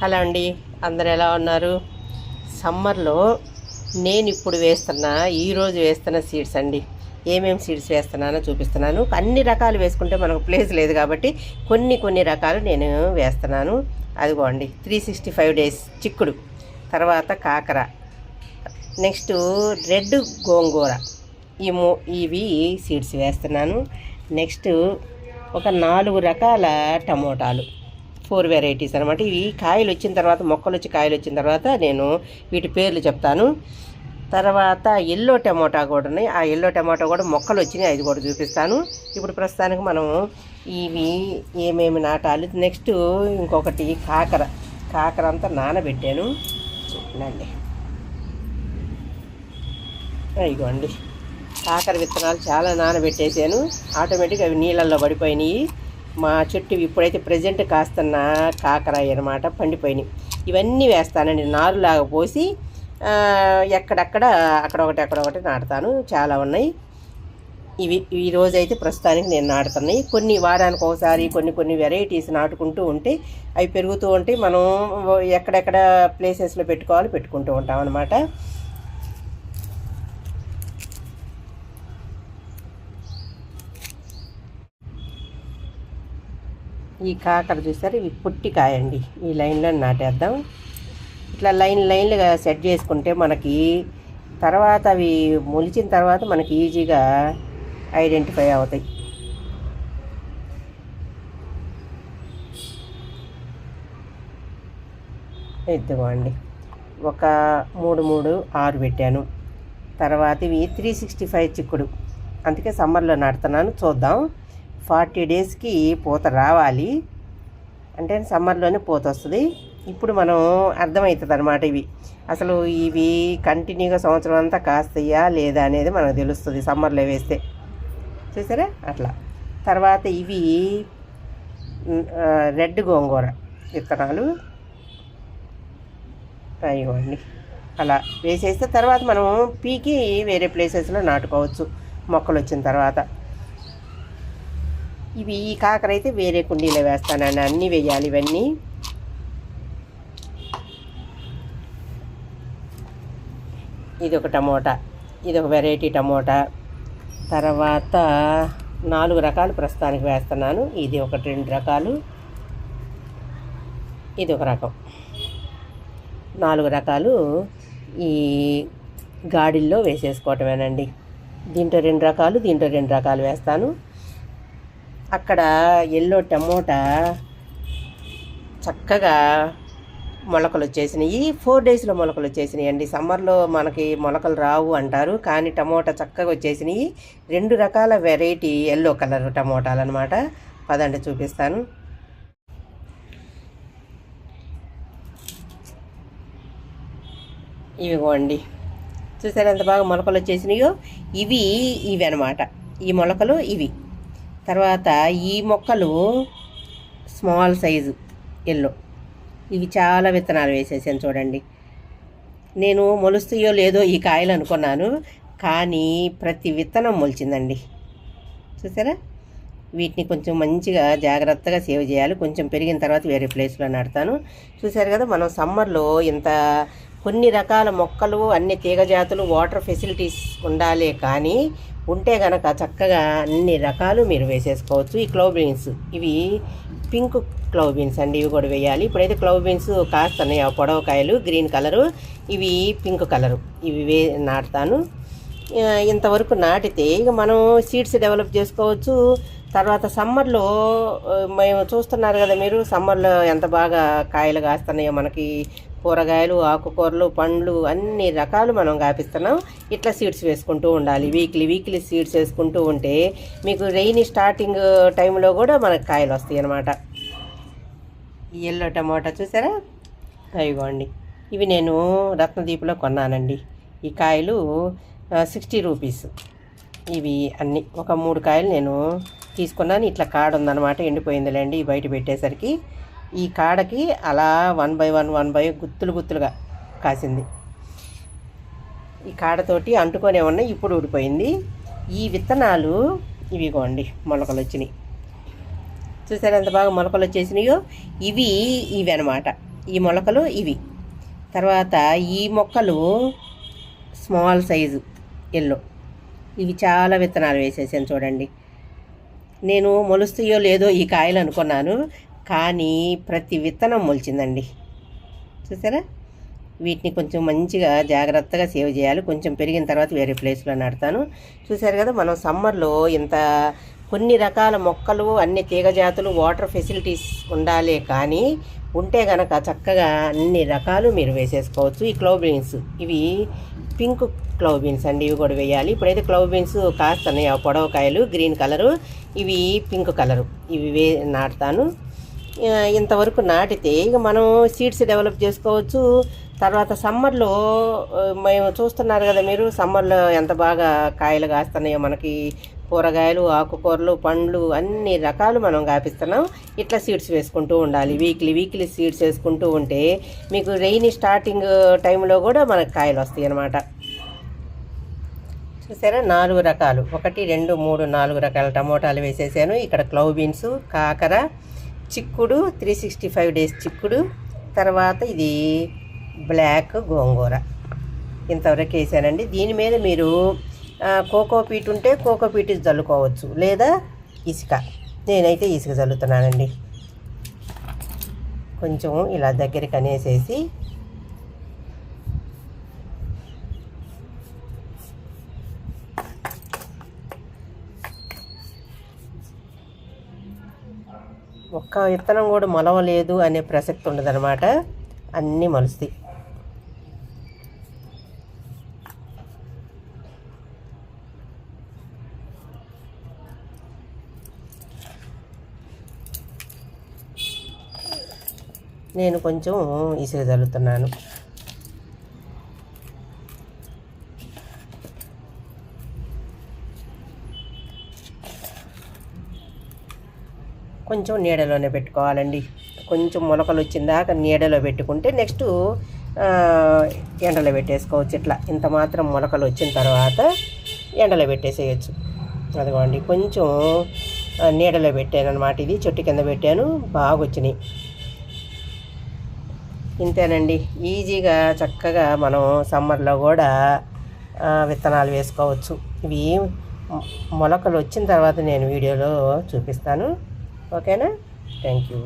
Hello అండి అందరు ఎలా ఉన్నారు? సమ్మర్లో నేను ఇప్పుడు వేస్తున్న ఈరోజు వేస్తున్న సీడ్స్ అండి. ఏమేమి సీడ్స్ వేస్తున్నానో చూపిస్తున్నాను. అన్ని రకాలు వేసుకుంటే మనకు ప్లేస్ లేదు కాబట్టి కొన్ని కొన్ని రకాలు నేను వేస్తున్నాను. అదిగోండి త్రీ సిక్స్టీ ఫైవ్ డేస్ చిక్కుడు తర్వాత కాకర నెక్స్ట్ రెడ్ గోంగూర. ఈ మూ ఇవి సీడ్స్ వేస్తున్నాను. నెక్స్ట్ ఒక నాలుగు రకాల టమోటాలు. ఫోర్ వెరైటీస్ అనమాట ఇవి కాయలు వచ్చిన తర్వాత మొక్కలు వచ్చి కాయలు వచ్చిన తర్వాత నేను వీటి పేర్లు చెప్తాను. తర్వాత ఎల్లో టమాటా కూడా ఉన్నాయి. ఆ ఎల్లో టమాటా కూడా మొక్కలు వచ్చినాయి. అది కూడా చూపిస్తాను. ఇప్పుడు ప్రస్తుతానికి మనం ఇవి ఏమేమి నాటాలి? నెక్స్ట్ ఇంకొకటి కాకర. కాకర అంతా నానబెట్టాను. చూడండి. ఇదిగోండి. కాకర విత్తనాలు చాలా నానబెట్టేసాను ఆటోమేటిక్గా అవి నీళ్ళల్లో పడిపోయినాయి. మా చెట్టు ఇప్పుడైతే ప్రజెంట్ కాస్తున్న కాకరాయి అనమాట పండిపోయినాయి. ఇవన్నీ వేస్తానండి నారులాగా పోసి ఎక్కడక్కడ అక్కడ ఒకటి అక్కడ ఒకటి నాటుతాను. చాలా ఉన్నాయి. ఇవి ఈ రోజైతే అయితే ప్రస్తుతానికి నేను నాటుతున్నాయి కొన్ని వారానికి ఒకసారి కొన్ని కొన్ని వెరైటీస్ నాటుకుంటూ ఉంటే అవి పెరుగుతూ ఉంటే మనం ఎక్కడెక్కడ ప్లేసెస్లో పెట్టుకోవాలి పెట్టుకుంటూ ఉంటాం అనమాట ఈ కాకర చూసారు? ఇవి పుట్టి కాయండి. ఈ లైన్లో నాటేద్దాం. ఇట్లా లైన్ లైన్లుగా సెట్ చేసుకుంటే మనకి తర్వాత అవి మొలిచిన తర్వాత మనకి ఈజీగా ఐడెంటిఫై అవుతాయి. ఇదిగోండి. ఒక మూడు మూడు ఆరు పెట్టాను. తర్వాత ఇవి త్రీ సిక్స్టీ ఫైవ్ చిక్కుడు. అందుకే సమ్మర్లో నాటుతున్నాను. చూద్దాం. ఫార్టీ డేస్కి పూత రావాలి. అంటే సమ్మర్లోనే పూత వస్తుంది. ఇప్పుడు మనం అర్థమవుతుంది అనమాట ఇవి. అసలు ఇవి కంటిన్యూగా సంవత్సరం అంతా కాస్తాయా లేదా అనేది మనకు తెలుస్తుంది సమ్మర్లో వేస్తే. చూసారా? అట్లా. తర్వాత ఇవి రెడ్ గోంగూర విత్తనాలు. ఇవ్వండి అలా వేసేస్తే తర్వాత మనం పీకి వేరే ప్లేసెస్లో నాటుకోవచ్చు. మొక్కలు వచ్చిన తర్వాత. ఇవి ఈ కాకర అయితే వేరే కుండీలో వేస్తానండి. అన్నీ వేయాలి ఇవన్నీ. ఇది ఒక టమోటా. ఇది ఒక వెరైటీ టమోటా. తర్వాత నాలుగు రకాలు ప్రస్తుతానికి వేస్తున్నాను. ఇది ఒకటి రెండు రకాలు. ఇది ఒక రకం. నాలుగు రకాలు ఈ గాడిల్లో వేసేసుకోవటమేనండి. దీంట్లో రెండు రకాలు దీంట్లో రెండు రకాలు వేస్తాను. అక్కడ ఎల్లో టమోటా చక్కగా మొలకలు వచ్చేసినాయి. ఫోర్ డేస్లో మొలకలు వచ్చేసినాయి అండి సమ్మర్లో మనకి మొలకలు రావు అంటారు. కానీ టమోటా చక్కగా వచ్చేసినాయి. రెండు రకాల వెరైటీ ఎల్లో కలర్ టమోటాలు అనమాట పదండి చూపిస్తాను. ఇవిగోండి. చూసారు ఎంత బాగా మొలకలు వచ్చేసినాయో? ఇవి ఇవి అనమాట ఈ మొలకలు ఇవి. తర్వాత ఈ మొక్కలు స్మాల్ సైజు ఎల్లో. ఇవి చాలా విత్తనాలు వేసేసాను చూడండి. నేను మొలుస్తాయో లేదో ఈ కాయలు అనుకున్నాను కానీ ప్రతి విత్తనం మొలిచిందండి. చూసారా? వీటిని కొంచెం మంచిగా జాగ్రత్తగా సేవ్ చేయాలి. కొంచెం పెరిగిన తర్వాత వేరే ప్లేస్లో నడతాను చూసారు కదా మనం సమ్మర్లో ఇంత కొన్ని రకాల మొక్కలు అన్ని తీగ జాతులు వాటర్ ఫెసిలిటీస్ ఉండాలి కానీ ఉంటే గనక చక్కగా అన్ని రకాలు మీరు వేసేసుకోవచ్చు. ఈ క్లౌ బీన్స్ ఇవి పింక్ క్లవ్ బీన్స్ అండి ఇవి కూడా వేయాలి. ఇప్పుడైతే క్లవ్ బీన్స్ కాస్తున్నాయి. ఆ గ్రీన్ కలరు ఇవి పింక్ కలరు. ఇవి వే నాటుతాను. ఇంతవరకు నాటితే ఇక మనం సీడ్స్ డెవలప్ చేసుకోవచ్చు. తర్వాత సమ్మర్లో మేము చూస్తున్నారు కదా మీరు సమ్మర్లో ఎంత బాగా కాయలు కాస్తున్నాయో మనకి. కూరగాయలు ఆకుకూరలు పండ్లు అన్ని రకాలు మనం కాపిస్తున్నాం. ఇట్లా సీడ్స్ వేసుకుంటూ ఉండాలి. వీక్లీ వీక్లీ సీడ్స్ వేసుకుంటూ ఉంటే మీకు రెయిన్ స్టార్టింగ్ టైంలో కూడా మనకు కాయలు వస్తాయి అన్నమాట. ఎల్లో టమాటా చూసారా? అయ్యిగోండి ఇవి నేను రత్నదీపులో కొన్నానండి. ఈ కాయలు సిక్స్టీ రూపీస్ ఇవి అన్నీ. ఒక మూడు కాయలు నేను తీసుకున్నాను. ఇట్లా కాడ ఉందన్నమాట ఎండిపోయిందిలేండి ఈ బయట పెట్టేసరికి. ఈ కాడకి అలా one by one one by గుత్తులు గుత్తులుగా కాసింది. ఈ కాడతోటి అంటుకొనే ఉన్నాయి ఇప్పుడు ఊడిపోయింది. ఈ విత్తనాలు ఇవిగోండి మొలకలు వచ్చినాయి. చూసారు ఎంత బాగా మొలకలు వచ్చేసినాయో? ఇవి ఇవి అనమాట ఈ మొలకలు ఇవి. తర్వాత ఈ మొక్కలు స్మాల్ సైజు. ఎల్లో. ఇవి చాలా విత్తనాలు వేసేసాను చూడండి. నేను మొలుస్తాయో లేదో ఈ కాయలు అనుకున్నాను కానీ ప్రతి విత్తనం మొలిచిందండి. చూసారా? వీటిని కొంచెం మంచిగా జాగ్రత్తగా సేవ్ చేయాలి. కొంచెం పెరిగిన తర్వాత వేరే ప్లేస్లో నాటుతాను. చూసారు కదా మనం సమ్మర్లో ఇంత కొన్ని రకాల మొక్కలు అన్ని తీగ జాతులు వాటర్ ఫెసిలిటీస్ ఉండాలి కానీ ఉంటే గనక చక్కగా అన్ని రకాలు మీరు వేసేసుకోవచ్చు. ఈ క్లవ్ బీన్స్ ఇవి పింక్ క్లవ్ బీన్స్ అండి ఇవి కూడా వేయాలి. ఇప్పుడైతే క్లవ్ బీన్స్ కాస్తున్నాయి ఆ పొడవకాయలు గ్రీన్ కలరు ఇవి పింక్ కలరు ఇవి వే నాటుతాను. ఇంతవరకు నాటితే ఇక మనం సీడ్స్ డెవలప్ చేసుకోవచ్చు. తర్వాత సమ్మర్లో మేము చూస్తున్నారు కదా మీరు సమ్మర్లో ఎంత బాగా కాయలు కాస్తున్నాయో మనకి. కూరగాయలు ఆకుకూరలు పండ్లు అన్ని రకాలు మనం కాపిస్తున్నాం. ఇట్లా సీడ్స్ వేసుకుంటూ ఉండాలి. వీక్లీ వీక్లీ సీడ్స్ వేసుకుంటూ ఉంటే మీకు రెయిన్ స్టార్టింగ్ టైంలో కూడా మనకు కాయలు వస్తాయి అన్నమాట. చూసారా? నాలుగు రకాలు. ఒకటి రెండు మూడు నాలుగు రకాల టమోటాలు వేసేసాను. ఇక్కడ క్లవ్ బీన్స్ కాకర చిక్కుడు త్రీ సిక్స్టీ ఫైవ్ డేస్ చిక్కుడు. తర్వాత ఇది బ్లాక్ గోంగూర. ఇంతవరకు వేసానండి. దీని మీద మీరు కోకో పీట్ ఉంటే కోకో పీట్ చల్లుకోవచ్చు లేదా ఇసుక. నేనైతే ఇసుక చల్లుతున్నానండి కొంచెం ఇలా దగ్గరికి అనేసేసి ఒక్క విత్తనం కూడా మొలవలేదు అనే ప్రసక్తి ఉండదన్నమాట. అన్నీ మొలుస్తాయి. నేను కొంచెం ఇసుక చల్లుతున్నాను కొంచెం నీడలోనే పెట్టుకోవాలండి. కొంచెం మొలకలు వచ్చిందాక నీడలో పెట్టుకుంటే నెక్స్ట్ ఎండలో పెట్టేసుకోవచ్చు ఇట్లా. ఇంత మాత్రం మొలకలు వచ్చిన తర్వాత ఎండలో పెట్టేసేయచ్చు. అదిగోండి కొంచెం నీడలో పెట్టాను అనమాట ఇది. చెట్టు కింద పెట్టాను బాగా వచ్చినాయి ఇంతేనండి. ఈజీగా చక్కగా మనం సమ్మర్లో కూడా విత్తనాలు వేసుకోవచ్చు. ఇవి మొలకలు వచ్చిన తర్వాత నేను వీడియోలో చూపిస్తాను. ఓకేనా? Thank you